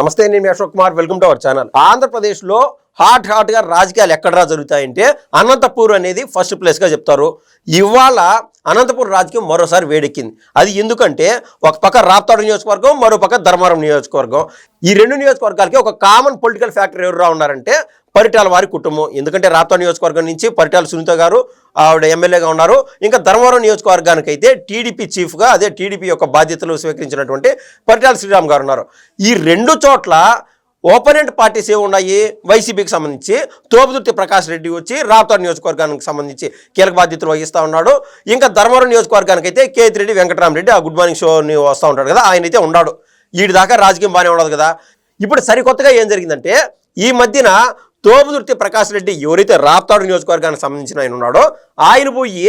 నమస్తే నేను Ashok Kumar. Welcome to our channel. ఆంధ్రప్రదేశ్లో హాట్ హాట్గా రాజకీయాలు ఎక్కడరా జరుగుతాయంటే అనంతపూర్ అనేది ఫస్ట్ ప్లేస్గా చెప్తారు. ఇవాళ అనంతపూర్ రాజకీయం మరోసారి వేడెక్కింది. అది ఎందుకంటే ఒక పక్క రాప్తాడు నియోజకవర్గం మరో పక్క ధర్మారం నియోజకవర్గం. ఈ రెండు నియోజకవర్గాలకి ఒక కామన్ పొలిటికల్ ఫ్యాక్టర్ ఎవరురా ఉన్నారంటే పరిటాల వారి కుటుంబం. ఎందుకంటే రాప్తా నియోజకవర్గం నుంచి పరిటాల సునీత గారు ఆవిడ ఎమ్మెల్యేగా ఉన్నారు. ఇంకా ధర్మవరం నియోజకవర్గానికి అయితే టీడీపీ చీఫ్గా అదే టీడీపీ యొక్క బాధ్యతలు స్వీకరించినటువంటి పరిటాల శ్రీరామ్ గారు ఉన్నారు. ఈ రెండు చోట్ల ఓపెనెంట్ పార్టీస్ ఏమి ఉన్నాయి? వైసీపీకి సంబంధించి తోపుదుర్తి ప్రకాష్ రెడ్డి వచ్చి రాప్తా నియోజకవర్గానికి సంబంధించి కీలక బాధ్యతలు వహిస్తూ ఉన్నాడు. ఇంకా ధర్మవరం నియోజకవర్గానికి అయితే కేతిరెడ్డి వెంకటరామరెడ్డి ఆ గుడ్ మార్నింగ్ షోని వస్తూ ఉంటాడు కదా ఆయన అయితే ఉన్నాడు. వీడి దాకా రాజకీయం బాగానే ఉండదు కదా. ఇప్పుడు సరికొత్తగా ఏం జరిగిందంటే ఈ మధ్యన తోపుదుర్తి ప్రకాష్ రెడ్డి ఎవరైతే రాప్తాడు నియోజకవర్గానికి సంబంధించిన ఆయన ఉన్నాడో ఆయన పోయి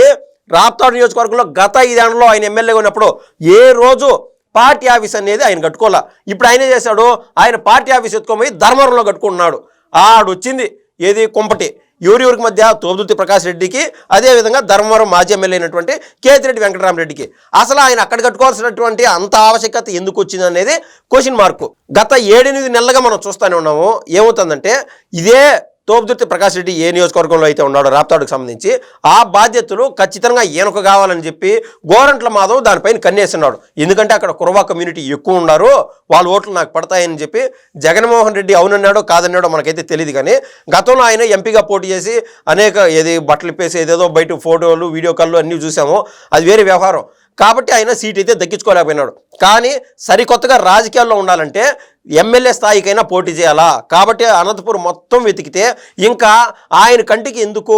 రాప్తాడు నియోజకవర్గంలో గత ఐదేళ్ళలో ఆయన ఎమ్మెల్యేగా ఉన్నప్పుడు ఏ రోజు పార్టీ ఆఫీస్ అనేది ఆయన కట్టుకోవాల? ఇప్పుడు ఆయన చేశాడు ఆయన పార్టీ ఆఫీస్ ఎత్తుకొని ధర్మవరంలో కట్టుకుంటున్నాడు. ఆడొచ్చింది ఏది కుంపటి. ఎవరెవరికి మధ్య తోబుదుర్తి ప్రకాష్ రెడ్డికి అదేవిధంగా ధర్మవరం మాజీ ఎమ్మెల్యే అయినటువంటి కేతిరెడ్డి వెంకటరామరెడ్డికి. అసలు ఆయన అక్కడ కట్టుకోవాల్సినటువంటి అంత ఆవశ్యకత ఎందుకు వచ్చింది అనేది క్వశ్చన్ మార్కు గత ఏడెనిమిది నెలలుగా మనం చూస్తూనే ఉన్నాము. ఏమవుతుందంటే ఇదే తోపుదుర్తి ప్రకాష్ రెడ్డి ఏ నియోజకవర్గంలో అయితే ఉన్నాడో రాప్తాడుకు సంబంధించి ఆ బాధ్యతలు ఖచ్చితంగా ఈయనకు కావాలని చెప్పి గోరంట్ల మాధవ్ దానిపైన కన్నేస్తున్నాడు. ఎందుకంటే అక్కడ కురవా కమ్యూనిటీ ఎక్కువ ఉన్నారు వాళ్ళ ఓట్లు నాకు పడతాయని చెప్పి జగన్మోహన్ రెడ్డి అవునన్నాడో కాదన్నాడో మనకైతే తెలియదు కానీ గతంలో ఆయన ఎంపీగా పోటీ చేసి అనేక ఏది బట్టలు పేసి ఏదేదో బయట ఫోటోలు వీడియో కాల్లు అన్నీ చూసాము. అది వేరే వ్యవహారం. కాబట్టి ఆయన సీట్ అయితే దక్కించుకోలేకపోయినాడు. కానీ సరికొత్తగా రాజకీయాల్లో ఉండాలంటే ఎమ్మెల్యే స్థాయికైనా పోటీ చేయాలా? కాబట్టి అనంతపురం మొత్తం వెతికితే ఇంకా ఆయన కంటికి ఎందుకో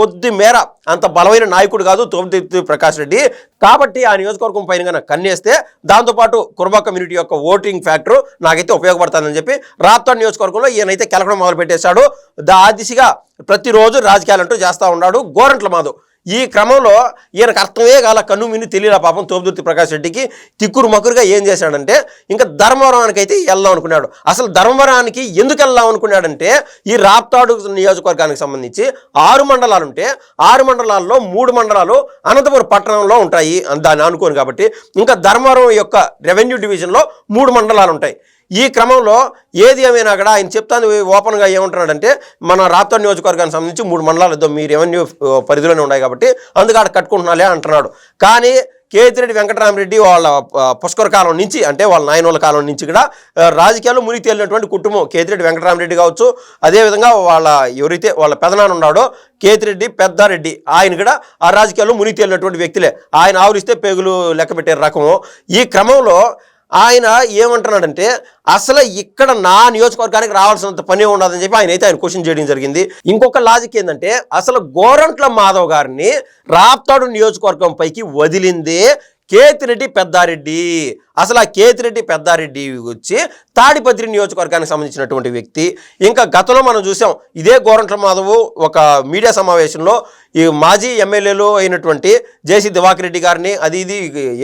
కొద్ది మేర అంత బలమైన నాయకుడు కాదు తోమతిర్తి ప్రకాష్ రెడ్డి. కాబట్టి ఆ నియోజకవర్గం పైన కన్నా కన్నేస్తే దాంతోపాటు కుర్బా కమ్యూనిటీ యొక్క ఓటింగ్ ఫ్యాక్టర్ నాకైతే ఉపయోగపడుతుందని చెప్పి రాప్తాడ్ నియోజకవర్గంలో ఈయనైతే కెలకడం మొదలు పెట్టేశాడు దా దిశగా ప్రతిరోజు రాజకీయాలంటూ చేస్తూ ఉన్నాడు. గోరంట్ల మాధవ్. ఈ క్రమంలో ఈయనకు అర్థమే కాల కన్ను మిన్ను తెలియలా పాపం తోపుదుర్తి ప్రకాష్ రెడ్డికి తిక్కురు మకురుగా ఏం చేశాడంటే ఇంకా ధర్మవరానికి అయితే వెళ్దాం అనుకున్నాడు. అసలు ధర్మవరానికి ఎందుకు వెళ్దాం అనుకున్నాడంటే ఈ రాప్తాడు నియోజకవర్గానికి సంబంధించి ఆరు మండలాలు ఉంటే ఆరు మండలాల్లో మూడు మండలాలు అనంతపురం పట్టణంలో ఉంటాయి అని దాన్ని అనుకోను కాబట్టి ఇంకా ధర్మవరం యొక్క రెవెన్యూ డివిజన్లో మూడు మండలాలు ఉంటాయి ఈ క్రమంలో ఏది ఏమైనా కూడా ఆయన చెప్తాను ఓపెన్గా ఏమంటున్నాడంటే మన రాప్తా నియోజకవర్గానికి సంబంధించి మూడు మండలాలు ఇద్దాం మీ రెవెన్యూ పరిధిలోనే ఉన్నాయి కాబట్టి అందుకు ఆడ కట్టుకుంటున్నాలే అంటున్నాడు. కానీ కేతిరెడ్డి వెంకటరామరెడ్డి వాళ్ళ పుష్కర కాలం నుంచి అంటే వాళ్ళ నాయనోళ్ళ కాలం నుంచి కూడా రాజకీయాల్లో మునిగి తేలినటువంటి కుటుంబం కేతిరెడ్డి వెంకటరామరెడ్డి కావచ్చు అదేవిధంగా వాళ్ళ ఎవరైతే వాళ్ళ పెదనాన్న ఉన్నాడో కేతిరెడ్డి పెద్దారెడ్డి ఆయన కూడా ఆ రాజకీయాల్లో మునిగి తేలినటువంటి వ్యక్తులే. ఆయన ఆవరిస్తే పేగులు లెక్క పెట్టే రకము. ఈ క్రమంలో ఆయన ఏమంటున్నాడంటే అసలు ఇక్కడ నా నియోజకవర్గానికి రావాల్సినంత పని ఉండదని చెప్పి ఆయన అయితే ఆయన క్వశ్చన్ చేయడం జరిగింది. ఇంకొక లాజిక్ ఏంటంటే అసలు గోరంట్ల మాధవ్ గారిని రాప్తాడు నియోజకవర్గం పైకి వదిలిందే కేతిరెడ్డి పెద్దారెడ్డి. అసలు ఆ కేతిరెడ్డి పెద్దారెడ్డి వచ్చి తాడిపత్రి నియోజకవర్గానికి సంబంధించినటువంటి వ్యక్తి. ఇంకా గతంలో మనం చూసాం ఇదే గోరంట్ల మాధవ్ ఒక మీడియా సమావేశంలో ఈ మాజీ ఎమ్మెల్యేలు అయినటువంటి జేసీ దివాకర్ రెడ్డి గారిని అది ఇది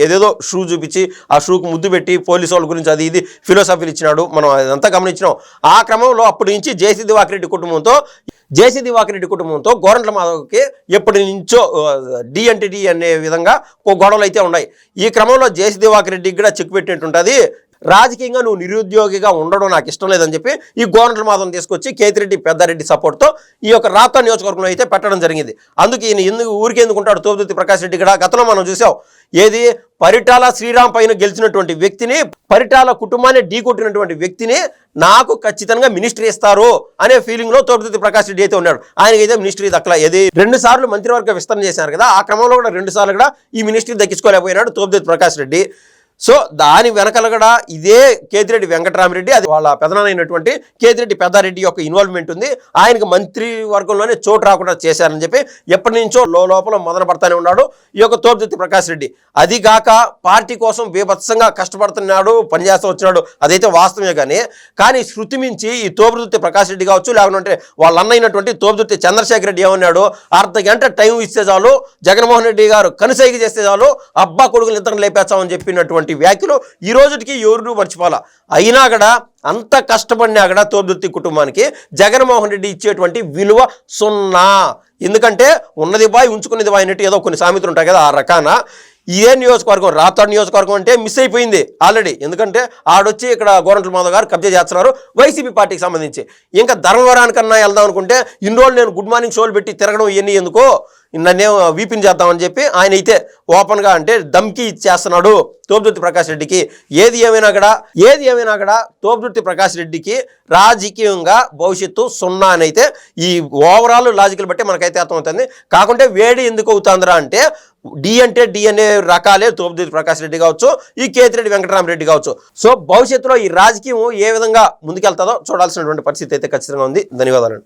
ఏదేదో షూ చూపించి ఆ షూకు ముద్దు పెట్టి పోలీసు వాళ్ళ గురించి అది ఇది ఫిలోసఫీలు ఇచ్చినాడు. మనం అదంతా గమనించినాం. ఆ క్రమంలో అప్పటి నుంచి జేసీ దివాకర్ రెడ్డి కుటుంబంతో జేసీ దివాకర్ రెడ్డి కుటుంబంతో గోరంట్ల మాధవ్కి ఎప్పటి నుంచో డి అంటే డి అనే విధంగా ఒక గొడవలు అయితే ఉన్నాయి. ఈ క్రమంలో జేసీ దివాకర్ రెడ్డికి కూడా చెక్ పెట్టినట్టుంటుంది. రాజకీయంగా నువ్వు నిరుద్యోగిగా ఉండడం నాకు ఇష్టం లేదని చెప్పి ఈ గోరంట్ల మాధవం తీసుకొచ్చి కేతిరెడ్డి పెద్దారెడ్డి సపోర్ట్తో ఈ యొక్క రాత నియోజకవర్గంలో అయితే పెట్టడం జరిగింది. అందుకే ఈయన ఎందుకు ఊరికి ఎందుకుంటాడు? తోపుదుర్తి ప్రకాష్ రెడ్డి కూడా గతంలో మనం చూసాం. ఏది? పరిటాల శ్రీరామ్ పైన గెలిచినటువంటి వ్యక్తిని పరిటాల కుటుంబాన్ని ఢీకొట్టినటువంటి వ్యక్తిని నాకు ఖచ్చితంగా మినిస్ట్రీ ఇస్తారు అనే ఫీలింగ్లో లో ప్రకాష్ రెడ్డి అయితే ఉన్నాడు. ఆయనకైతే మినిస్ట్రీ దక్కల. ఏది? రెండు సార్లు మంత్రివర్గ విస్తరణ చేశారు కదా ఆ క్రమంలో కూడా రెండు సార్లు కూడా ఈ మినిస్ట్రీ దక్కించుకోలేకపోయినాడు తోపుదుర్తి ప్రకాష్ రెడ్డి. సో దాని వెనకల కూడా ఇదే కేతిరెడ్డి వెంకటరామరెడ్డి అది వాళ్ళ పెదనానైనటువంటి కేతిరెడ్డి పెద్దారెడ్డి యొక్క ఇన్వాల్వ్మెంట్ ఉంది. ఆయనకు మంత్రి వర్గంలోనే చోటు రాకుండా చేశారని చెప్పి ఎప్పటి నుంచో లో లోపల మొదలు పడతానే ఉన్నాడు ఈ యొక్క తోపుదుర్తి ప్రకాష్ రెడ్డి. అది కాక పార్టీ కోసం బీభత్సంగా కష్టపడుతున్నాడు పనిచేస్తూ వచ్చినాడు అదైతే వాస్తవమే కానీ కానీ శృతి మించి ఈ తోపుదుర్తి ప్రకాష్ రెడ్డి కావచ్చు లేకుంటే వాళ్ళ అన్నైనటువంటి తోపుదుర్తి చంద్రశేఖర్ రెడ్డి ఏమన్నాడు అర్ధ గంట టైం ఇస్తే చాలు జగన్మోహన్ రెడ్డి గారు కనుసైకి చేస్తే చాలు అబ్బా కొడుకులు ఇద్దరు లేపేస్తామని చెప్పినటువంటి వ్యాఖ్యలు ఈ రోజుకి ఎవరు మర్చిపోవాలా? అయినా కూడా అంత కష్టపడినా కూడా తోపుదుర్తి కుటుంబానికి జగన్మోహన్ రెడ్డి ఇచ్చేటువంటి విలువ సున్నా. ఎందుకంటే ఉన్నది బాయ్ ఉంచుకునేది బాయ్ అన్నట్టు ఏదో కొన్ని సామెతలు ఉంటాయి కదా ఆ రకాన. ఇదే నియోజకవర్గం రాతాడు నియోజకవర్గం అంటే మిస్ అయిపోయింది ఆల్రెడీ ఎందుకంటే ఆడొచ్చి ఇక్కడ గోరంట్ల మాధవ్ గారు కబ్జా చేస్తున్నారు వైసీపీ పార్టీకి సంబంధించి. ఇంకా ధర్మవరానికన్నా వెళ్దాం అనుకుంటే ఇన్ని రోజులు నేను గుడ్ మార్నింగ్ షోలు పెట్టి తిరగడం ఇవన్నీ ఎందుకో? నన్నే వీపిన్ చేద్దామని చెప్పి ఆయన అయితే ఓపెన్గా అంటే దమ్కి ఇచ్చేస్తున్నాడు తోపుదుర్తి ప్రకాష్ రెడ్డికి. ఏది ఏమైనా కూడా ఏది ఏమైనా కూడా తోపుదుర్తి ప్రకాష్ రెడ్డికి రాజకీయంగా భవిష్యత్తు సున్నా అని అయితే ఈ ఓవరాల్ లాజికల్ బట్టి మనకైతే అర్థమవుతుంది. కాకుంటే వేడి ఎందుకు అవుతుందిరా అంటే డి అంటే డి అనే రకాలే తోపుదుర్తి ప్రకాష్ రెడ్డి కావచ్చు ఈ కేతిరెడ్డి వెంకటరామరెడ్డి కావచ్చు. సో భవిష్యత్తులో ఈ రాజకీయం ఏ విధంగా ముందుకెళ్తాదో చూడాల్సినటువంటి పరిస్థితి అయితే ఖచ్చితంగా ఉంది. ధన్యవాదాలు.